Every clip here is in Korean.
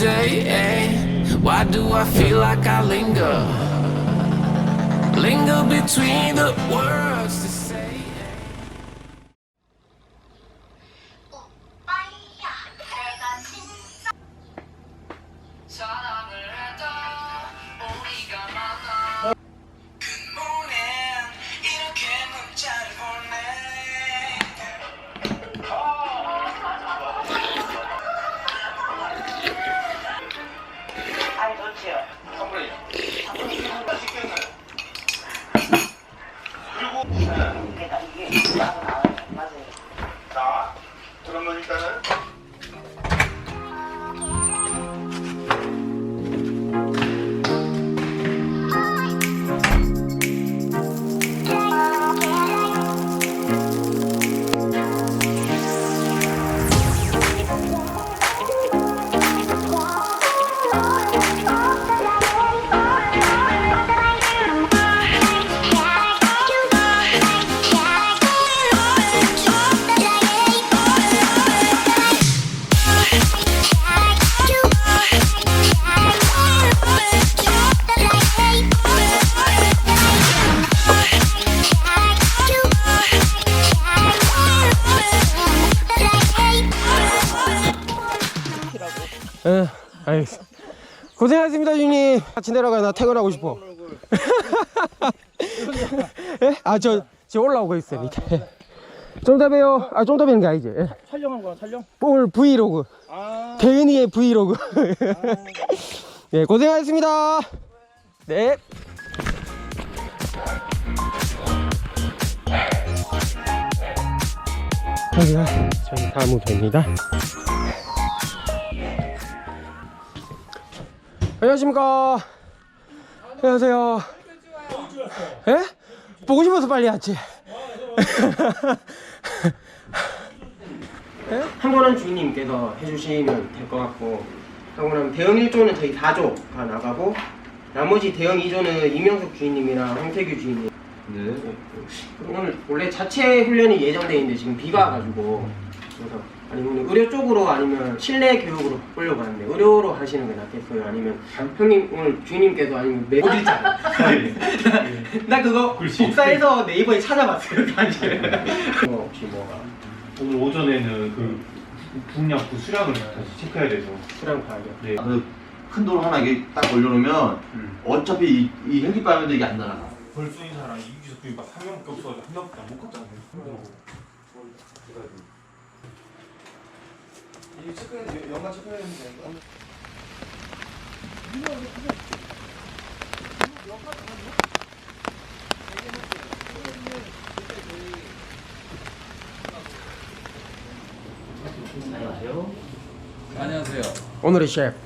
Eh? Why do I feel like I linger? Linger between the words 좋지요. 예, 알겠습니다. 고생하셨습니다, 주님. 같이 내려가 나 퇴근하고 싶어. 예? 아, 저 지금 올라오고 있어요, 밑에. 좀더 봬요. 아, 좀더 뵈는 게 아니지. 예. 촬영한 거야, 촬영? 오늘 브이로그. 아, 대은이의 브이로그. 예, 고생하셨습니다. 네. 여기가 저희 사무소입니다. 안녕하십니까. 안녕하세요. 예? 보고 싶어서 빨리 왔지. 예? 한 번은 주인님께서 해주시면 될 것 같고 하고 나면 대형 1조는 저희 4조가 나가고 나머지 대형 2조는 이명석 주인님이랑 황태규 주인님 네. 오늘 원래 자체 훈련이 예정돼 있는데 지금 비가 와가지고 그래서 아니면 의료 쪽으로 아니면 실내 교육으로 바꾸려고 하는데 의료로 하시는 게 낫겠어요? 아니면 형님 오늘 주인님께서 아니면 매 어딜 잖아 나 그거 복사해서 네이버에 찾아봤어요 사실 뭐 혹시 뭐가? 오늘 오전에는 그 분약부 수량을 다시 체크해야 돼서. 수량 파악이요. 네. 큰돌 하나 이게 딱 올려놓으면 음. 어차피 이, 이 헬기 빨면 이게 안 날아가. 벌써인 사람 이기서 그막한 명밖에 없어가지고 한 명밖에 못 갔잖아요. 체크해야. 안녕하세요. 오늘의 셰프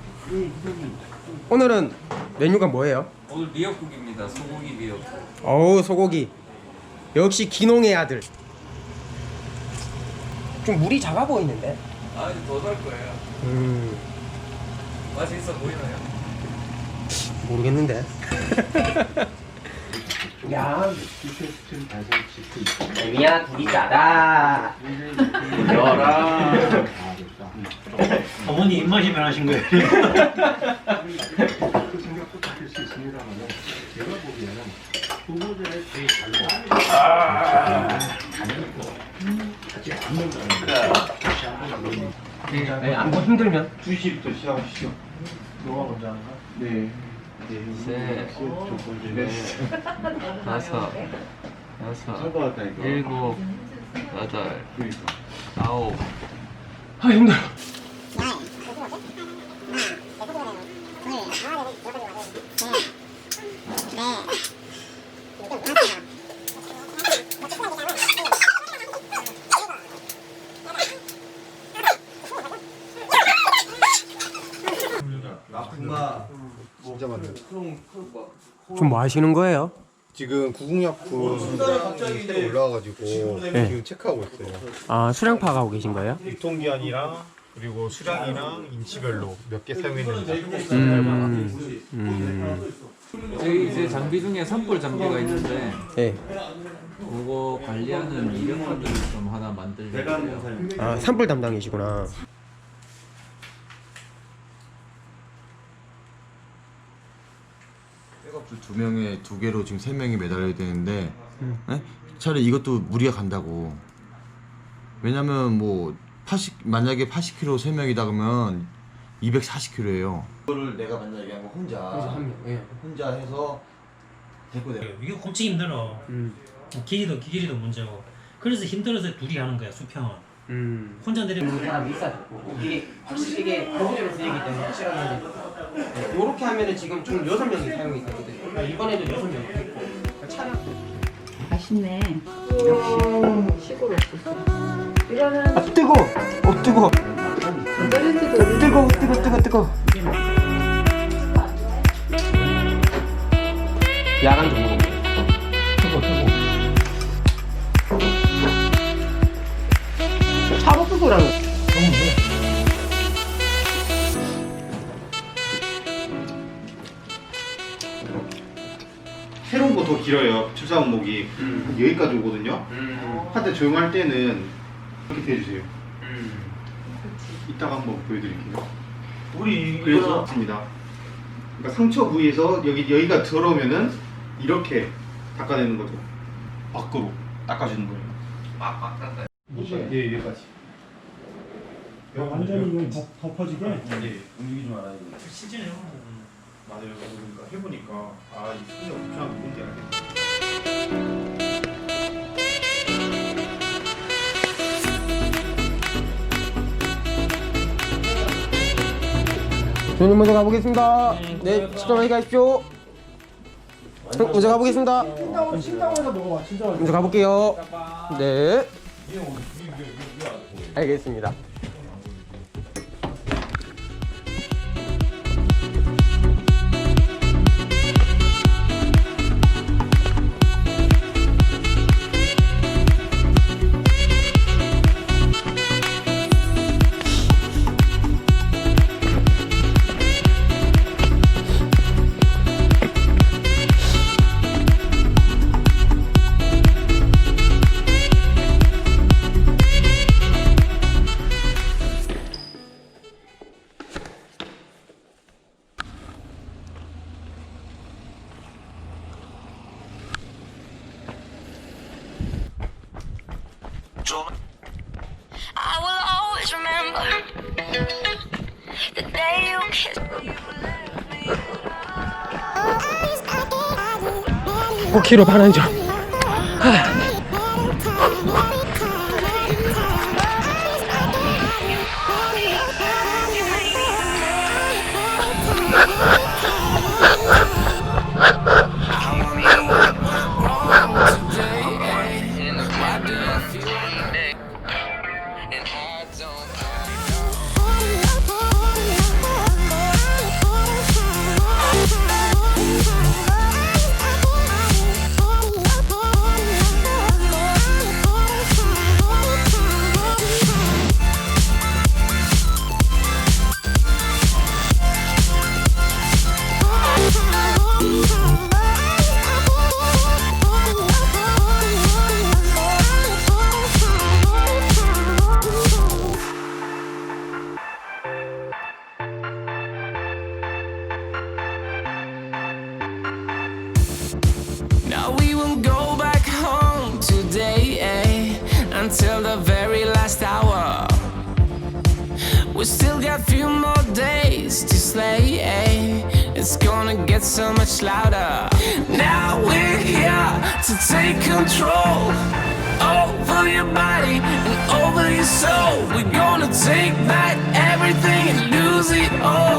오늘은 메뉴가 뭐예요? 오늘 미역국입니다. 소고기 미역국. 어우 소고기 역시 기농의 아들 좀 물이 작아 보이는데 아 이제 더잘 거예요. 음. 맛이 있어 보이나요? 모르겠는데. 야 미야 둘이 짜다. 열아 어머니 입맛이 변하신 거예요. 네, 안고 힘들면. 2시부터 시작하시죠. 너가 먼저 하는 거야? 네. 셋, 넷, 다섯, 여섯, 일곱, 여덟, 아홉. 아 힘들어 아프마 좀 뭐 하시는 거예요? 지금 구국약품 수당이 올라와가지고 지금 체크하고 있어요. 아 수량 파악하고 계신 거예요? 유통기한이랑 그리고 수량이랑 인치별로 몇 개 사용했는지 음, 음. 저희 이제 장비 중에 산불 장비가 있는데 네. 그거 관리하는 이력서들을 좀 하나 만들려고요. 아 산불 담당이시구나. 두 명에 두 개로 지금 세 명이 매달려야 되는데 예? 차라리 이것도 무리가 간다고. 왜냐면 뭐 80, 만약에 80kg 세 명이다 그러면 240kg예요. 이거를 내가 만약에 얘기한 거 혼자 예. 혼자 해서 데리고 내가 이게 엄청 힘들어. 음. 길이도 길이도 문제고. 그래서 힘들어서 둘이 하는 거야 수평은. 음. 혼자 내리면 사람이 있어요. 이게 확실히 이게 고무대로 쓰이기 때문에 확실하게 해야 돼. 네, 요렇게 하면은 지금 총 여섯 명이 사용이 되거든요. 아, 이번에도 여섯 명 있고 그러니까 차량 맛있네. 역시 시골 옥수수. 이거는 아 뜨거! 어 뜨거! 뜨거 뜨거 뜨거 뜨거. 야간 돼. 뜨거 뜨거. 차로 뜨거랑 새 거더 길어요. 출사원목이 여기까지 오거든요. 한때 조용할 때는 이렇게 해주세요. 이따가 한번 보여드릴게요. 우리 그래서 습니다 그러니까 상처 부위에서 여기 여기가 들어오면은 이렇게 닦아내는 거죠. 밖으로 닦아주는 거예요. 예, 여기까지. 완전히 덮, 덮어지게 네, 움직이지 말아야 돼. 실제로 맞아요. 그러니까 해보니까 아, 이 손이 엄청 뭔지 알겠어. 저는 먼저 가보겠습니다. 네, 시청하게 가십시오. 저 먼저 가보겠습니다. 신당에서 먹어봐 진짜 먼저 가볼게요. 네. 알겠습니다. Me. 5kg 반환점. wrong We still got a few more days to slay. eh, It's gonna get so much louder. Now we're here to take control over your body and over your soul. We're gonna take back everything and lose it all, lose it all.